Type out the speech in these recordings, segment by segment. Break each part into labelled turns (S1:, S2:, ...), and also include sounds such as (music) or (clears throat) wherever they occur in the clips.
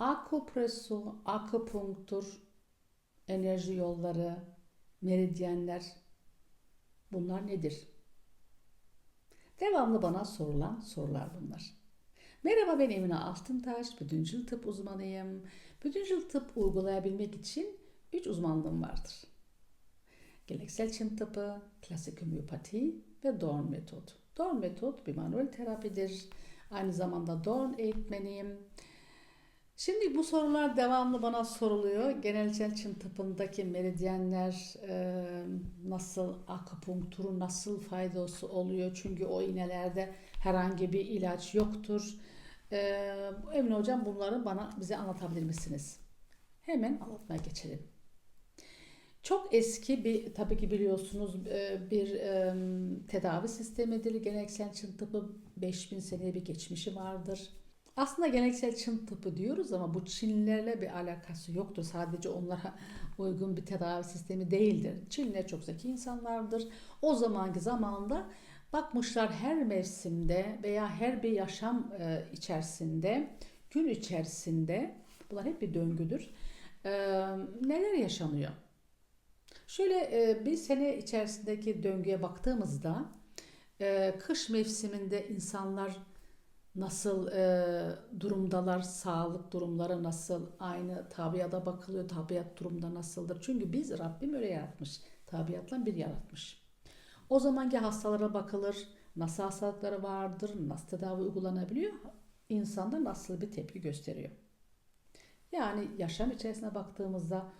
S1: Akupresso, akupunktur, enerji yolları, meridyenler bunlar nedir? Devamlı bana sorulan sorular bunlar. Merhaba ben Emine Altıntaş, bütüncül tıp uzmanıyım. Bütüncül tıp uygulayabilmek için 3 uzmanlığım vardır. Geleneksel Çin tıpı, klasik homeopati ve Dorn metot. Dorn metot bir manuel terapidir. Aynı zamanda Dorn eğitmeniyim. Şimdi bu sorular devamlı bana soruluyor. Genel Çin tıpındaki meridyenler e, nasıl, akupunkturu nasıl faydası oluyor? Çünkü o iğnelerde herhangi bir ilaç yoktur. E, Emine Hocam bunları bana bize anlatabilir misiniz? Hemen anlatmaya geçelim. Çok eski bir tabii ki biliyorsunuz e, bir e, tedavi sistemidir. Geleneksel Çin tıpı 5000 seneye bir geçmişi vardır. Aslında geleneksel Çin tıpı diyoruz ama bu Çinlilerle bir alakası yoktur. Sadece onlara (laughs) uygun bir tedavi sistemi değildir. Çinliler çok zeki insanlardır. O zamanki zamanda bakmışlar her mevsimde veya her bir yaşam e, içerisinde, gün içerisinde, bunlar hep bir döngüdür, e, neler yaşanıyor? Şöyle e, bir sene içerisindeki döngüye baktığımızda kış mevsiminde insanlar nasıl e, durumdalar, sağlık durumları nasıl, aynı tabiata bakılıyor, tabiat durumda nasıldır? Çünkü biz Rabbim öyle yaratmış, tabiatla bir yaratmış. O zamanki hastalara bakılır, nasıl hastalıkları vardır, nasıl tedavi uygulanabiliyor, insanda nasıl bir tepki gösteriyor. Yani yaşam içerisine baktığımızda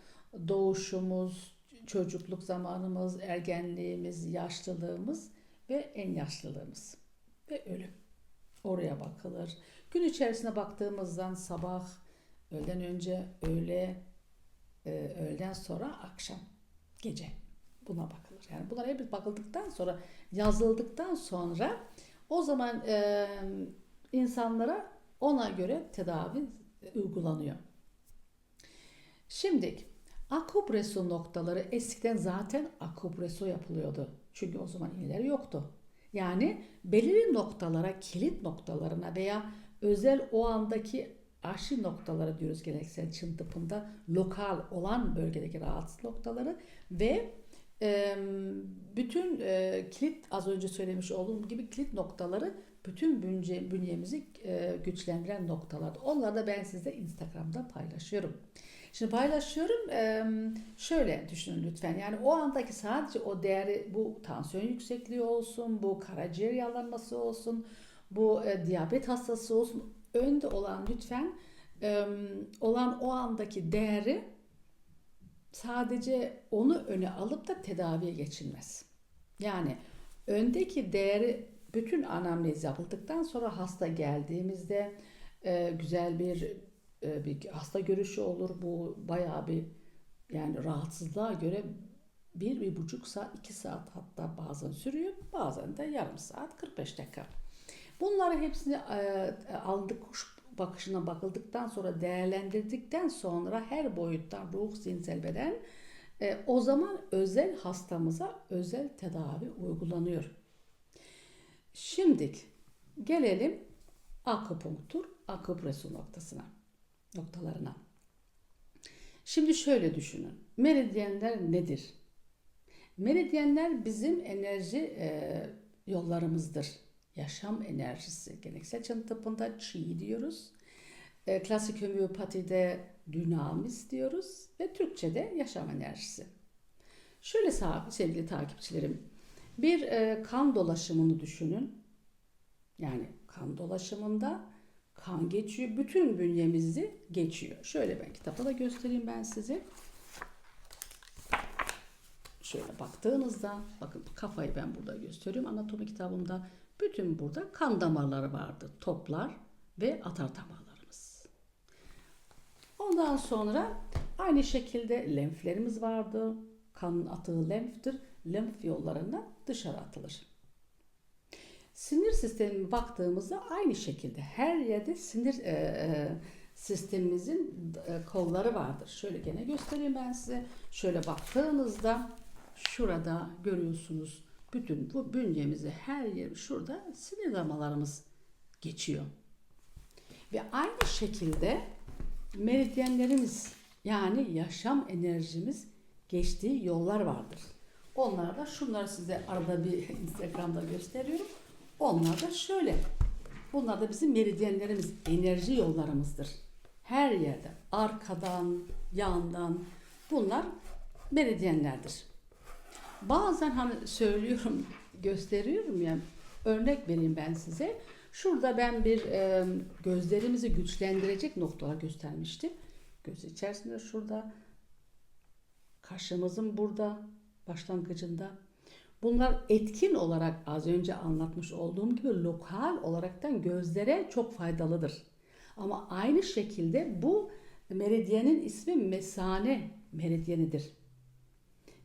S1: doğuşumuz, çocukluk zamanımız, ergenliğimiz, yaşlılığımız ve en yaşlılığımız ve ölüm. Oraya bakılır. Gün içerisine baktığımızdan sabah, öğleden önce, öğle, e, öğleden sonra akşam, gece buna bakılır. Yani bunlar hep bakıldıktan sonra, yazıldıktan sonra o zaman e, insanlara ona göre tedavi uygulanıyor. Şimdi akupreso noktaları eskiden zaten akupreso yapılıyordu. Çünkü o zaman iğneler yoktu. Yani belirli noktalara, kilit noktalarına veya özel o andaki aşı noktaları diyoruz geleneksel Çin tıpında lokal olan bölgedeki rahatsız noktaları ve e, bütün e, kilit az önce söylemiş olduğum gibi kilit noktaları bütün bünye, bünyemizi e, güçlendiren noktalar. Onları da ben size Instagram'da paylaşıyorum. Şimdi paylaşıyorum. Şöyle düşünün lütfen. Yani o andaki sadece o değeri bu tansiyon yüksekliği olsun, bu karaciğer yağlanması olsun, bu e, diyabet hastası olsun. Önde olan lütfen olan o andaki değeri sadece onu öne alıp da tedaviye geçilmez. Yani öndeki değeri bütün anamnez yapıldıktan sonra hasta geldiğimizde e, güzel bir e, bir hasta görüşü olur. Bu bayağı bir yani rahatsızlığa göre bir, bir buçuk saat, iki saat hatta bazen sürüyor. Bazen de yarım saat, 45 dakika. Bunları hepsini e, aldık kuş bakışına bakıldıktan sonra değerlendirdikten sonra her boyuttan ruh, zihinsel beden e, o zaman özel hastamıza özel tedavi uygulanıyor. Şimdi gelelim akupunktur, akupreso noktasına noktalarına. Şimdi şöyle düşünün. Meridyenler nedir? Meridyenler bizim enerji e, yollarımızdır. Yaşam enerjisi. Geleneksel Çin tıbbında Qi diyoruz. E, klasik homeopatide dünamis diyoruz. Ve Türkçe'de yaşam enerjisi. Şöyle sevgili takipçilerim. Bir e, kan dolaşımını düşünün. Yani kan dolaşımında kan geçiyor. Bütün bünyemizi geçiyor. Şöyle ben kitapta da göstereyim ben size. Şöyle baktığınızda bakın kafayı ben burada gösteriyorum. Anatomi kitabında bütün burada kan damarları vardı. Toplar ve atar damarlarımız. Ondan sonra aynı şekilde lenflerimiz vardı. Kanın atığı lenftir. Lenf yollarına dışarı atılır. Sinir sistemine baktığımızda aynı şekilde her yerde sinir e, e, sistemimizin e, kolları vardır. Şöyle gene göstereyim ben size. Şöyle baktığınızda şurada görüyorsunuz bütün bu bünyemizi her yer şurada sinir damarlarımız geçiyor. Ve aynı şekilde meridyenlerimiz yani yaşam enerjimiz geçtiği yollar vardır. Onlar da şunları size arada bir (laughs) Instagram'da gösteriyorum. Onlar da şöyle. Bunlar da bizim meridyenlerimiz, enerji yollarımızdır. Her yerde, arkadan, yandan bunlar meridyenlerdir. Bazen hani söylüyorum, (laughs) gösteriyorum ya. Örnek vereyim ben size. Şurada ben bir e, gözlerimizi güçlendirecek noktalar göstermiştim. Göz içerisinde şurada, kaşımızın burada, başlangıcında. Bunlar etkin olarak az önce anlatmış olduğum gibi lokal olaraktan gözlere çok faydalıdır. Ama aynı şekilde bu meridyenin ismi mesane meridyenidir.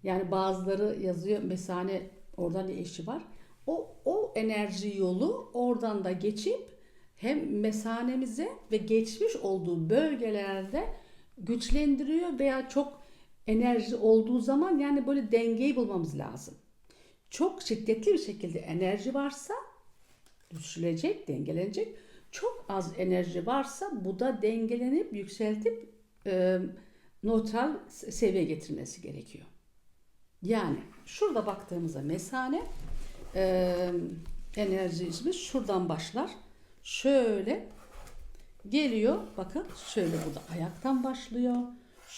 S1: Yani bazıları yazıyor mesane orada ne işi var? O, o enerji yolu oradan da geçip hem mesanemize ve geçmiş olduğu bölgelerde güçlendiriyor veya çok enerji olduğu zaman yani böyle dengeyi bulmamız lazım. Çok şiddetli bir şekilde enerji varsa düşülecek, dengelenecek. Çok az enerji varsa bu da dengelenip yükseltip e, notral seviye getirmesi gerekiyor. Yani şurada baktığımızda mesane e, enerjimiz şuradan başlar. Şöyle geliyor. Bakın şöyle burada ayaktan başlıyor.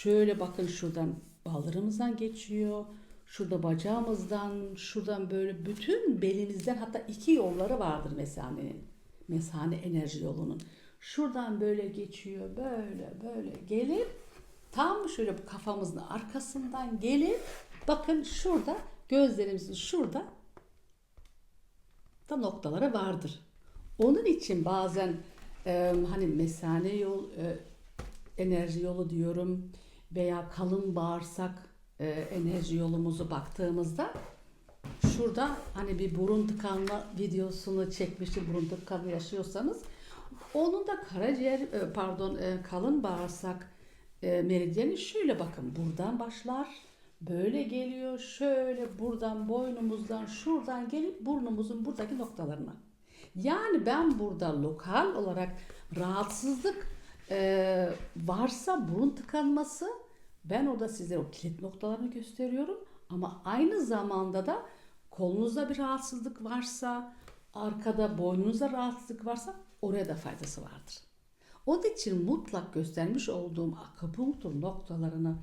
S1: Şöyle bakın şuradan baldırımızdan geçiyor. Şurada bacağımızdan, şuradan böyle bütün belimizden hatta iki yolları vardır mesanenin. Mesane enerji yolunun. Şuradan böyle geçiyor, böyle böyle gelip tam şöyle kafamızın arkasından gelip bakın şurada gözlerimizin şurada da noktaları vardır. Onun için bazen e, hani mesane yol e, enerji yolu diyorum veya kalın bağırsak e, enerji yolumuzu baktığımızda şurada hani bir burun tıkanma videosunu çekmiştim burun tıkanma yaşıyorsanız onun da karaciğer e, pardon e, kalın bağırsak e, meridyeni şöyle bakın buradan başlar böyle geliyor şöyle buradan boynumuzdan şuradan gelip burnumuzun buradaki noktalarına. Yani ben burada lokal olarak rahatsızlık e, varsa burun tıkanması ben orada size o kilit noktalarını gösteriyorum. Ama aynı zamanda da kolunuzda bir rahatsızlık varsa, arkada boynunuzda rahatsızlık varsa oraya da faydası vardır. Onun için mutlak göstermiş olduğum akupunktur noktalarını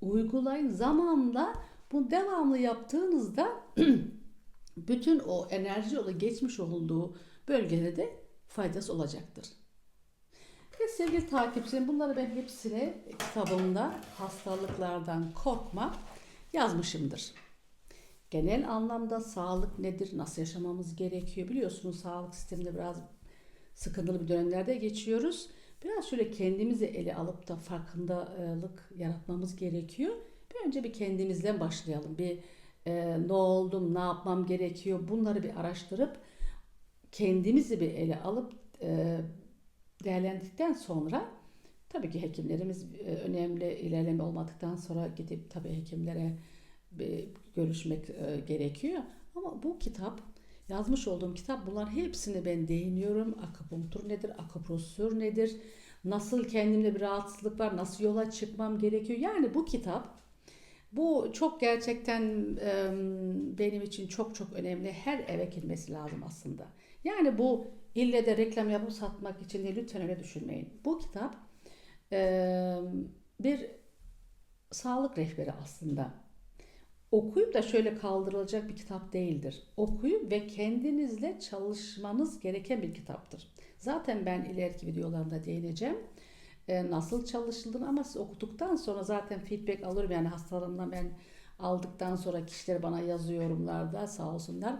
S1: uygulayın. Zamanla bu devamlı yaptığınızda (clears throat) bütün o enerji yolu geçmiş olduğu bölgede de faydası olacaktır. Ve sevgili takipçilerim bunları ben hepsine kitabımda hastalıklardan korkma yazmışımdır. Genel anlamda sağlık nedir, nasıl yaşamamız gerekiyor biliyorsunuz sağlık sisteminde biraz sıkıntılı bir dönemlerde geçiyoruz. Biraz şöyle kendimizi ele alıp da farkındalık yaratmamız gerekiyor. Bir önce bir kendimizden başlayalım. Bir e, ne oldum, ne yapmam gerekiyor bunları bir araştırıp kendimizi bir ele alıp e, değerlendikten sonra tabii ki hekimlerimiz e, önemli ilerleme olmadıktan sonra gidip tabii hekimlere görüşmek e, gerekiyor. Ama bu kitap yazmış olduğum kitap bunlar hepsini ben değiniyorum. Akupunktur nedir? Akupressür nedir? Nasıl kendimde bir rahatsızlık var? Nasıl yola çıkmam gerekiyor? Yani bu kitap bu çok gerçekten benim için çok çok önemli. Her eve girmesi lazım aslında. Yani bu ille de reklam yapıp satmak için de lütfen öyle düşünmeyin. Bu kitap e, bir sağlık rehberi aslında. Okuyup da şöyle kaldırılacak bir kitap değildir. Okuyup ve kendinizle çalışmanız gereken bir kitaptır. Zaten ben ileriki videolarımda değineceğim. E, nasıl çalışıldığını ama siz okuduktan sonra zaten feedback alırım. Yani hastalığımdan ben aldıktan sonra kişiler bana yazıyor yorumlarda sağ olsunlar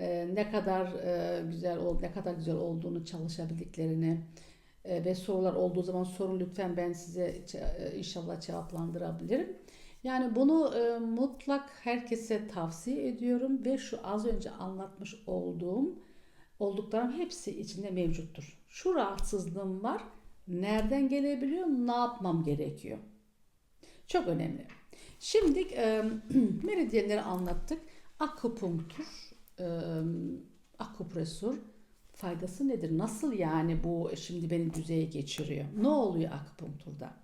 S1: e, ne kadar e, güzel ol, ne kadar güzel olduğunu çalışabildiklerini e, ve sorular olduğu zaman sorun lütfen ben size e, inşallah cevaplandırabilirim. Yani bunu e, mutlak herkese tavsiye ediyorum ve şu az önce anlatmış olduğum olduklarım hepsi içinde mevcuttur. Şu rahatsızlığım var. Nereden gelebiliyor? Ne yapmam gerekiyor? Çok önemli. Şimdi e, (clears throat) meridyenleri anlattık. Akupunktur, e, akupresür faydası nedir? Nasıl yani bu şimdi beni düzeye geçiriyor? Ne oluyor akupunkturda?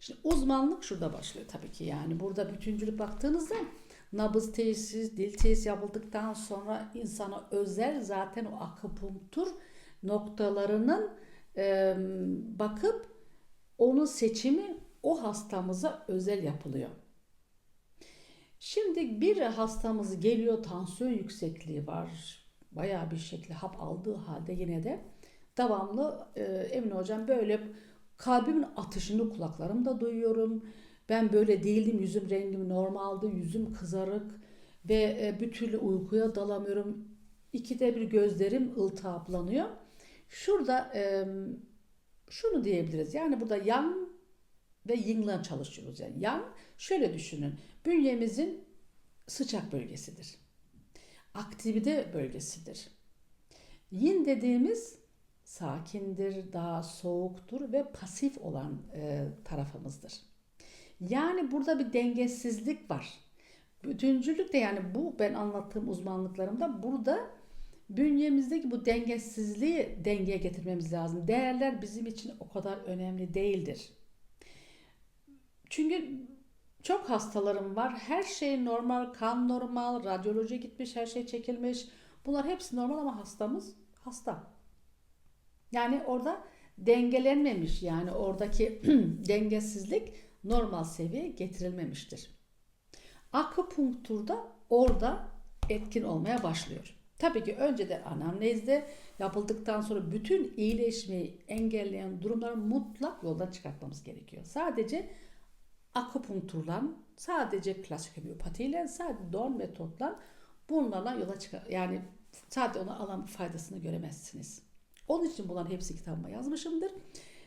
S1: Şimdi uzmanlık şurada başlıyor tabii ki yani burada bütüncülük baktığınızda nabız teşhis, dil teşhis yapıldıktan sonra insana özel zaten o akupunktur noktalarının e, bakıp onun seçimi o hastamıza özel yapılıyor. Şimdi bir hastamız geliyor tansiyon yüksekliği var. Bayağı bir şekilde hap aldığı halde yine de devamlı e, Emin hocam böyle kalbimin atışını kulaklarımda duyuyorum. Ben böyle değildim. Yüzüm rengim normaldi. Yüzüm kızarık ve e, bir türlü uykuya dalamıyorum. İkide bir gözlerim ıltihaplanıyor. Şurada e, şunu diyebiliriz. Yani burada yang ve ying'le çalışıyoruz. Yani yang şöyle düşünün. Bünyemizin sıcak bölgesidir. Aktivite bölgesidir. Yin dediğimiz sakindir, daha soğuktur ve pasif olan e, tarafımızdır. Yani burada bir dengesizlik var. Bütüncülük de yani bu ben anlattığım uzmanlıklarımda burada bünyemizdeki bu dengesizliği dengeye getirmemiz lazım. Değerler bizim için o kadar önemli değildir. Çünkü çok hastalarım var. Her şey normal, kan normal, radyoloji gitmiş, her şey çekilmiş. Bunlar hepsi normal ama hastamız hasta. Yani orada dengelenmemiş. Yani oradaki (clears throat) dengesizlik normal seviyeye getirilmemiştir. Akupunkturda orada etkin olmaya başlıyor. Tabii ki önceden anamnezde yapıldıktan sonra bütün iyileşmeyi engelleyen durumları mutlak yoldan çıkartmamız gerekiyor. Sadece akupunkturla, sadece klasik homeopatiyle, sadece doğal metotla bunlarla yola çıkar. Yani sadece ona alan faydasını göremezsiniz. Onun için bunların hepsi kitabıma yazmışımdır.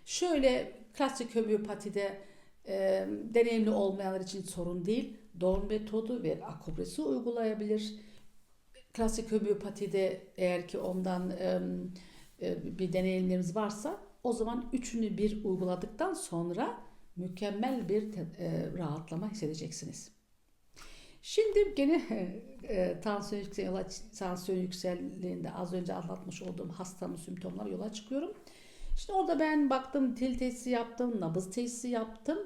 S1: Şöyle klasik homeopatide e, deneyimli olmayanlar için sorun değil. Doğum metodu ve akupresi uygulayabilir. Klasik homeopatide eğer ki ondan e, e, bir deneyimlerimiz varsa o zaman üçünü bir uyguladıktan sonra mükemmel bir e, rahatlama hissedeceksiniz. Şimdi gene e, tansiyon yüksel, yola, tansiyon yükseldiğinde az önce anlatmış olduğum hastanın sümptomları yola çıkıyorum. Şimdi orada ben baktım dil testi yaptım, nabız testi yaptım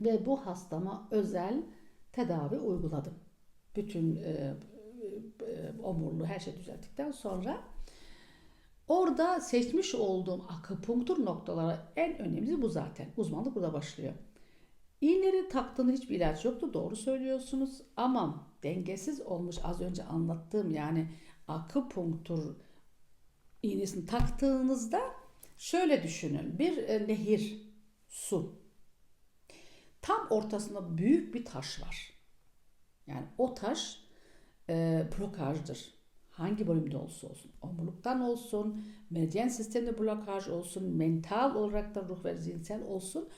S1: ve bu hastama özel tedavi uyguladım. Bütün e, e, omurlu her şey düzelttikten sonra orada seçmiş olduğum akupunktur noktaları en önemlisi bu zaten. Uzmanlık burada başlıyor. İğneleri taktığında hiçbir ilaç yoktu. Doğru söylüyorsunuz. Ama dengesiz olmuş az önce anlattığım yani akupunktur iğnesini taktığınızda şöyle düşünün. Bir e, nehir, su. Tam ortasında büyük bir taş var. Yani o taş e, blokajdır. Hangi bölümde olsa olsun. Omurluktan olsun, medyen sistemde blokaj olsun, mental olarak da ruh ve zihinsel olsun.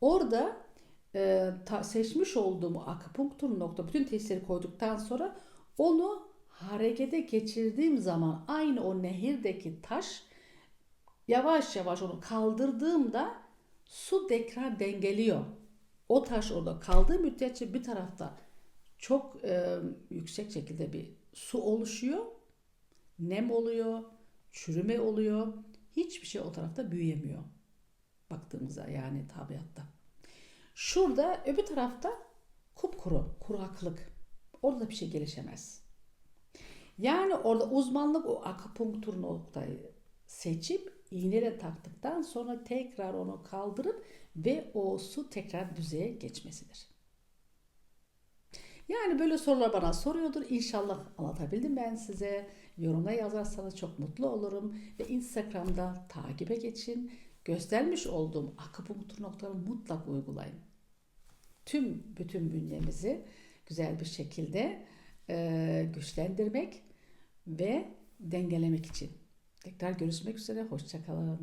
S1: Orada e, ta, seçmiş olduğum akupunktur nokta bütün testleri koyduktan sonra onu harekete geçirdiğim zaman aynı o nehirdeki taş yavaş yavaş onu kaldırdığımda su tekrar dengeliyor. O taş orada kaldığı müddetçe bir tarafta çok e, yüksek şekilde bir su oluşuyor. Nem oluyor, çürüme oluyor. Hiçbir şey o tarafta büyüyemiyor. Baktığımızda yani tabiatta. Şurada öbür tarafta kupkuru, kuraklık. Orada bir şey gelişemez. Yani orada uzmanlık o akupunktur noktayı seçip iğneyle taktıktan sonra tekrar onu kaldırıp ve o su tekrar düzeye geçmesidir. Yani böyle sorular bana soruyordur. İnşallah anlatabildim ben size. Yorumla yazarsanız çok mutlu olurum. Ve Instagram'da takibe geçin. Göstermiş olduğum akupunktur noktalarını mutlak uygulayın. Tüm bütün bünyemizi güzel bir şekilde e, güçlendirmek ve dengelemek için. Tekrar görüşmek üzere. Hoşçakalın.